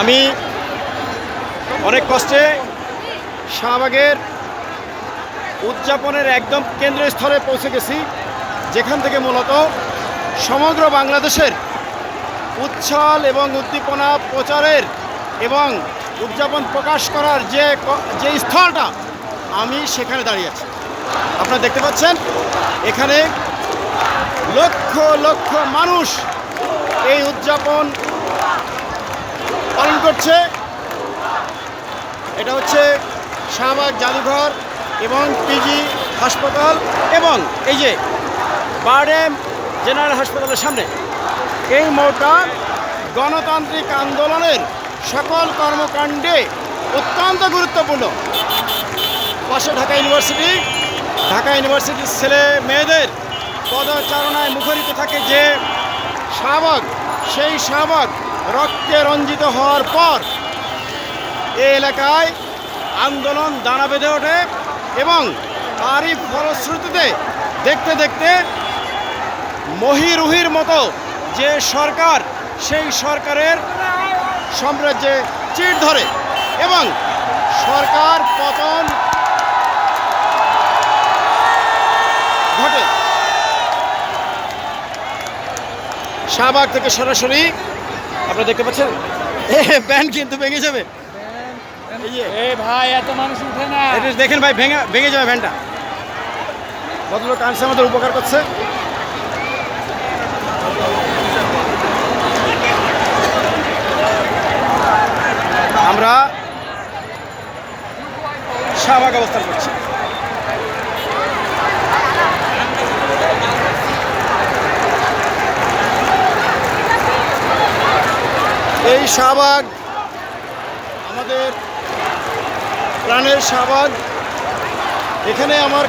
আমি অনেক কষ্টে শাহবাগের উদযাপনের একদম কেন্দ্রস্থলে পৌঁছে গেছি, যেখান থেকে মূলত সমগ্র বাংলাদেশের উচ্ছল এবং উদ্দীপনা প্রচারের এবং উদযাপন প্রকাশ করার যে যে স্থলটা, আমি সেখানে দাঁড়িয়ে আছি। আপনারা দেখতে পাচ্ছেন, এখানে লক্ষ লক্ষ মানুষ এই উদযাপন করছে এটা হচ্ছে শাহবাগ জাদুঘর এবং পিজি হাসপাতাল এবং এই যে বারডেম জেনারেল হাসপাতালের সামনে। এই মোড়টা গণতান্ত্রিক আন্দোলনের সকল কর্মকাণ্ডে অত্যন্ত গুরুত্বপূর্ণ। পাশে ঢাকা ইউনিভার্সিটি, ঢাকা ইউনিভার্সিটির ছেলে মেয়েদের পদচারণায় মুখরিত থাকে যে শাহবাগ, সেই শাহবাগ রক্তে রঞ্জিত হওয়ার পর এই এলাকায় আন্দোলন দানা বেঁধে ওঠে এবং তারই ফলশ্রুতিতে দেখতে দেখতে মহিরুহির মতো যে সরকার, সেই সরকারের সাম্রাজ্যে চিট ধরে এবং সরকার পতন ঘটে। শাহবাগ থেকে সরাসরি আপনারা দেখতে পাচ্ছেন? ব্যান্ড কিন্তু ভেঙে যাবে। এই যে এ ভাই এত মানুষ উঠে না। এটা দেখেন ভাই ভেঙে ভেঙে যাবে ভ্যানটা ভদ্রলোক আনছে আমাদের উপকার করছে। আমরা শাহবাগ অবস্থান করছি। এই শাহবাগ, আমাদের প্রাণের শাহবাগ। এখানে আমার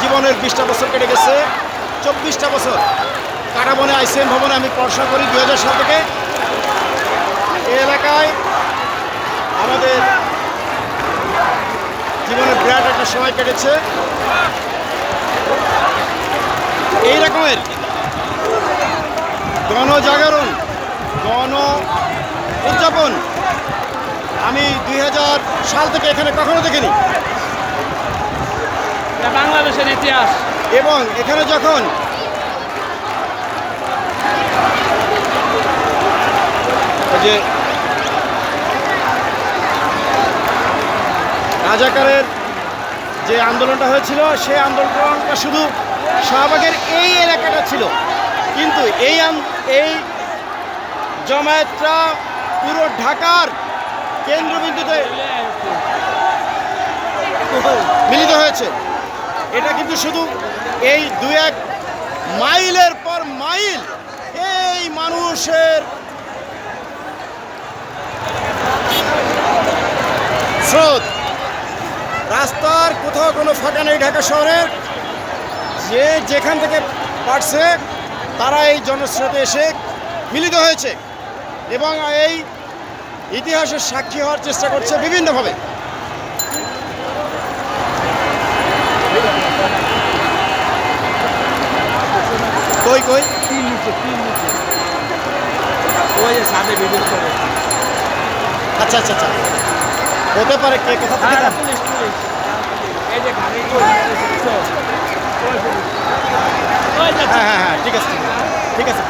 জীবনের বিশটা বছর কেটে গেছে, চব্বিশটা বছর। কাটাবনে আইসিএম ভবনে আমি পড়াশোনা করি দু হাজার সাল থেকে। এই এলাকায় আমাদের জীবনের বিরাট একটা সময় কেটেছে। এই রকমের গণজাগরণ, গণ উদযাপন। আমি দুই হাজার সাল থেকে এখানে কখনো দেখিনি। বাংলাদেশের ইতিহাস। এবং এখানে যখন যে রাজাকারের যে আন্দোলনটা হয়েছিল সেই আন্দোলনটা শুধু শাহবাগের এই এলাকাটা ছিল। কিন্তু এই এই জমায়েতটা পুরো ঢাকার কেন্দ্রবিন্দুতে মিলিত হয়েছে। এটা কিন্তু শুধু এই দু এক মাইলের পর মাইল এই মানুষের স্রোত। রাস্তার কোথাও কোনো ফাঁকা নেই ঢাকা শহরের। যে যেখান থেকে পারছে, তারা এই জনস্রোতে এসে মিলিত হয়েছে। এবং এই ইতিহাসের সাক্ষী হওয়ার চেষ্টা করছে বিভিন্নভাবে। কই কই? আচ্ছা আচ্ছা আচ্ছা। হতে পারে কে কোথা হ্যাঁ হ্যাঁ হ্যাঁ হ্যাঁ ঠিক আছে ঠিক আছে। ঠিক আছে